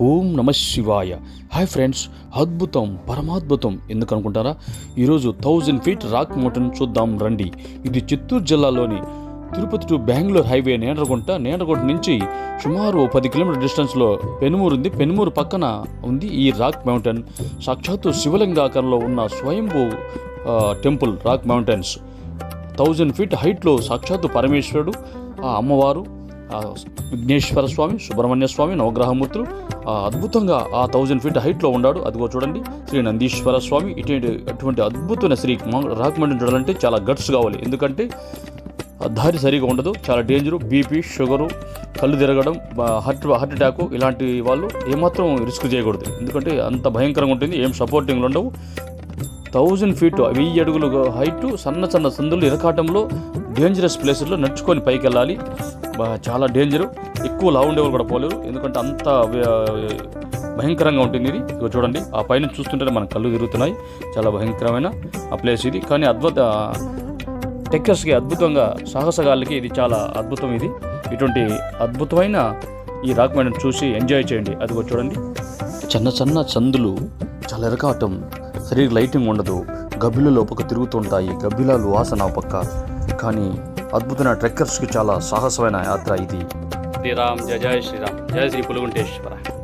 ఓం నమ శివాయ. Hi friends అద్భుతం పరమాద్భుతం ఎందుకు అనుకుంటారా ఈరోజు థౌజండ్ ఫీట్ రాక్ మౌంటైన్ చూద్దాం రండి. ఇది చిత్తూరు జిల్లాలోని తిరుపతి టు బెంగళూరు హైవే నేండ్రగుంట నేండ్రగుంట నుంచి సుమారు పది కిలోమీటర్ డిస్టెన్స్లో పెనుమూరు ఉంది. పెనుమూరు పక్కన ఉంది ఈ రాక్ మౌంటైన్. సాక్షాత్తు శివలింగాకారంలో ఉన్న స్వయంభూ temple rock mountains. Thousand feet హైట్లో సాక్షాత్తు పరమేశ్వరుడు ఆ అమ్మవారు విఘ్నేశ్వర స్వామి సుబ్రహ్మణ్య స్వామి నవగ్రహమూర్తులు. అద్భుతంగా ఆ థౌజండ్ ఫీట్ హైట్లో ఉన్నాడు. అదిగో చూడండి శ్రీ నందీశ్వర స్వామి. ఇటువంటి అటువంటి అద్భుతమైన శ్రీ రాక్ చూడాలంటే చాలా గట్స్ కావాలి. ఎందుకంటే ఆ దారి సరిగా ఉండదు. చాలా డేంజరు బీపీ షుగరు కళ్ళు తిరగడం హార్ట్ హార్ట్ అటాక్ ఇలాంటి వాళ్ళు ఏమాత్రం రిస్క్ చేయకూడదు. ఎందుకంటే అంత భయంకరంగా ఉంటుంది. ఏం సపోర్టింగ్లు ఉండవు. థౌజండ్ ఫీట్ వెయ్యి అడుగులు హైట్ సన్న సన్న సందులు ఇరకాటంలో డేంజరస్ ప్లేసెస్లో నడుచుకొని పైకి వెళ్ళాలి చాలా డేంజరు ఎక్కువ లావు ఉండేవాళ్ళు కూడా పోలేరు. ఎందుకంటే అంత భయంకరంగా ఉంటుంది ఇది. ఇదిగో చూడండి. ఆ పైన చూస్తుంటేనే మన కళ్ళు తిరుగుతున్నాయి. చాలా భయంకరమైన ఆ ప్లేస్ ఇది. కానీ అద్భుత టెక్కర్స్కి అద్భుతంగా సాహసగాళ్ళకి ఇది చాలా అద్భుతం ఇది. ఇటువంటి అద్భుతమైన ఈ రాక్ మైండ్ చూసి ఎంజాయ్ చేయండి. అదిగో చూడండి. చిన్న చిన్న చందులు చాలా ఎరకాటం సరిగ్గా లైటింగ్ ఉండదు. గబ్బిలలో పక్క తిరుగుతుంటాయి. గబ్బిలాలు వాసన ఒక పక్క కానీ అద్భుతమైన ట్రెక్కర్స్కి చాలా సాహసమైన యాత్ర ఇది. శ్రీరామ్ జయ జయ శ్రీరామ్. జయ శ్రీ పులుగుంటేశ్వర.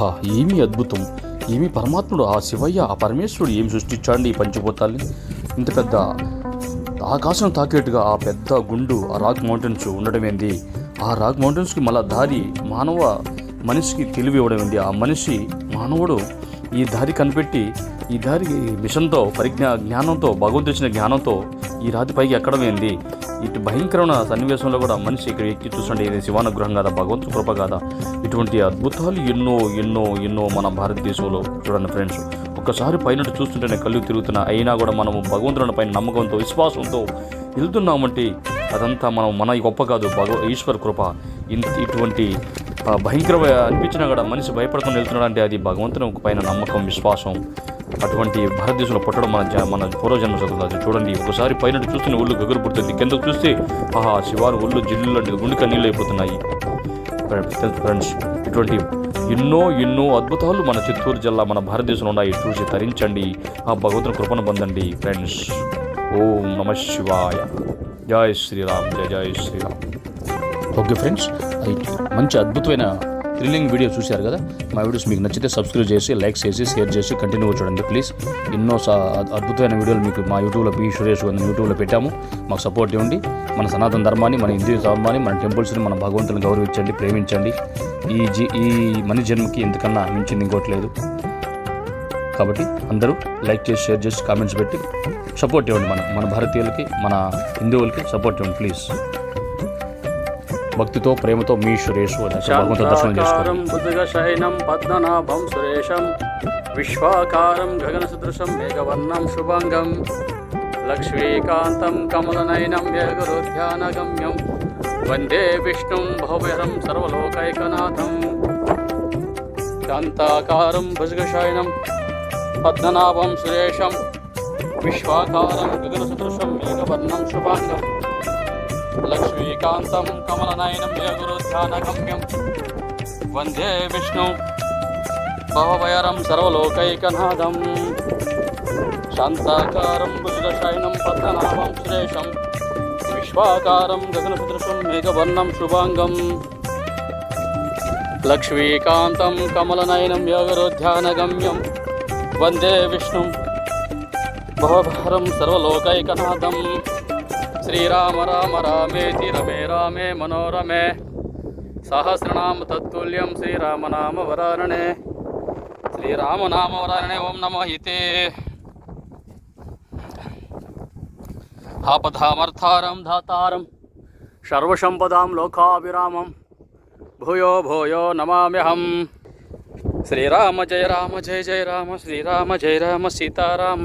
ఆహా ఏమి అద్భుతం. ఏమి పరమాత్ముడు ఆ శివయ్య ఆ పరమేశ్వరుడు ఏమి సృష్టించాడు ఈ పంచభూతాల్ని? ఇంత పెద్ద ఆకాశం తాకేట్టుగా ఆ పెద్ద గుండు ఆ రాక్ మౌంటైన్స్ ఉండడమేంది ఆ రాక్ మౌంటైన్స్కి మళ్ళా దారి మానవ మనిషికి తెలివి ఇవ్వడమేంది ఆ మనిషి మానవుడు ఈ దారి కనిపెట్టి ఈ దారి మిషన్తో పరిజ్ఞా జ్ఞానంతో భగవంతుడిచ్చిన జ్ఞానంతో ఈ రాతి పైకి ఎక్కడం ఏంది ఇటు భయంకరమైన సన్నివేశంలో కూడా మనిషి ఇక్కడ ఎక్కి చూసండి ఇది శివానుగ్రహం కాదా భగవంతుడు కృప కాదా? ఇటువంటి అద్భుతాలు ఎన్నో ఎన్నో ఎన్నో మన భారతదేశంలో చూడండి ఫ్రెండ్స్ ఒక్కసారి పైన చూస్తుంటేనే కళ్ళు తిరుగుతున్నా అయినా కూడా మనము భగవంతుని పైన నమ్మకంతో విశ్వాసంతో వెళ్తున్నామంటే అదంతా మనం మన గొప్ప కాదు భగవ ఈశ్వర్ కృప. ఇంత ఇటువంటి భయంకర భయంకరమైన అనిపించినా కూడా మనిషి భయపడకుండా వెళ్తున్నాడు అంటే అది భగవంతుని పైన నమ్మకం విశ్వాసం. అటువంటి భారతదేశంలో పుట్టడం మన జ- మన పూర్వజన్మ చదువుతుంది చూడండి. ఒకసారి పైన చూస్తున్న ఒళ్ళు గగురు పుడుతుంది. కిందకు చూస్తే ఆహా శివారు ఒళ్ళు జిల్లు లాంటి గుండె నీళ్ళు అయిపోతున్నాయి. ఫ్రెండ్స్ ఇటువంటి ఎన్నో ఎన్నో అద్భుతాలు మన చిత్తూరు జిల్లా మన భారతదేశంలో ఉన్నాయి. చూసి తరించండి. ఆ భగవంతుని కృపను పొందండి. ఫ్రెండ్స్ ఓం నమ శివాయ. జై శ్రీరామ్ జయ జై శ్రీరామ్. ఓకే ఫ్రెండ్స్ మంచి అద్భుతమైన థ్రిల్లింగ్ వీడియో చూశారు కదా? మా వీడియోస్ మీకు నచ్చితే సబ్స్క్రైబ్ చేసి లైక్ చేసి షేర్ చేసి కంటిన్యూ చూడండి ప్లీజ్ ఎన్నో అద్భుతమైన వీడియోలు మీకు మా యూట్యూబ్లో పి సురేష్ గారిని యూట్యూబ్లో పెట్టాము. మాకు సపోర్ట్ ఇవ్వండి. మన సనాతన ధర్మాన్ని మన హిందూ ధర్మాన్ని మన టెంపుల్స్ని మన భగవంతుని గౌరవించండి ప్రేమించండి. ఈ జీ ఈ మని జన్మకి ఎంతకన్నా మించింది ఇంకోటి లేదు. కాబట్టి అందరూ లైక్ చేసి షేర్ చేసి కామెంట్స్ పెట్టి సపోర్ట్ ఇవ్వండి మన మన భారతీయులకి మన హిందువులకి సపోర్ట్ ఇవ్వండి ప్లీజ్ భక్తితో ప్రేమతో మీ సురేష్ దర్శనం చేసుకోండి. పద్మనాభం విశ్వాకారం గగనసదృశం మేఘవర్ణం శుభంగం లక్ష్మీకాంతం కమలనయనం ఏకరుధ్యానగమ్యం వందే విష్ణుం భవ్యరం సర్వలోకైకనాథం. శాంతాకారం భుజగశయనం పద్మనాభం సురేశం విశ్వాకారం గగనసదృశం మేఘవర్ణం శుభాంగం. లక్ష్మీకాంతం కమలనయనం గురుధ్యానగమ్యం వందే విష్ణు. భవభయరం సర్వలోకైకనాథం. శాంతాకారం భుజగశయనం పద్మనాభం సురేషం విశ్వాకారం గగనసదృశం మేఘవర్ణం శుభాంగం. లక్ష్మీకాంతం కమలనయనం యోగరోధ్యానగమ్యం వందే విష్ణుం. భవభారం సర్వలోకైకనాథం. श्रीराम राम रामेति रमे रामे मनोरमे। सहस्रनाम तत्तुल्यं श्रीरामनाम वरारणे श्रीरामनाम वरारणे ॐ नमो इति आपधामर्थारं धातारं, सर्वसम्पदां, लोकाभिरामं। भूयो भूयो नमाम्यहम्। श्रीराम जय राम, जय जय राम, श्रीराम जय राम, सीताराम।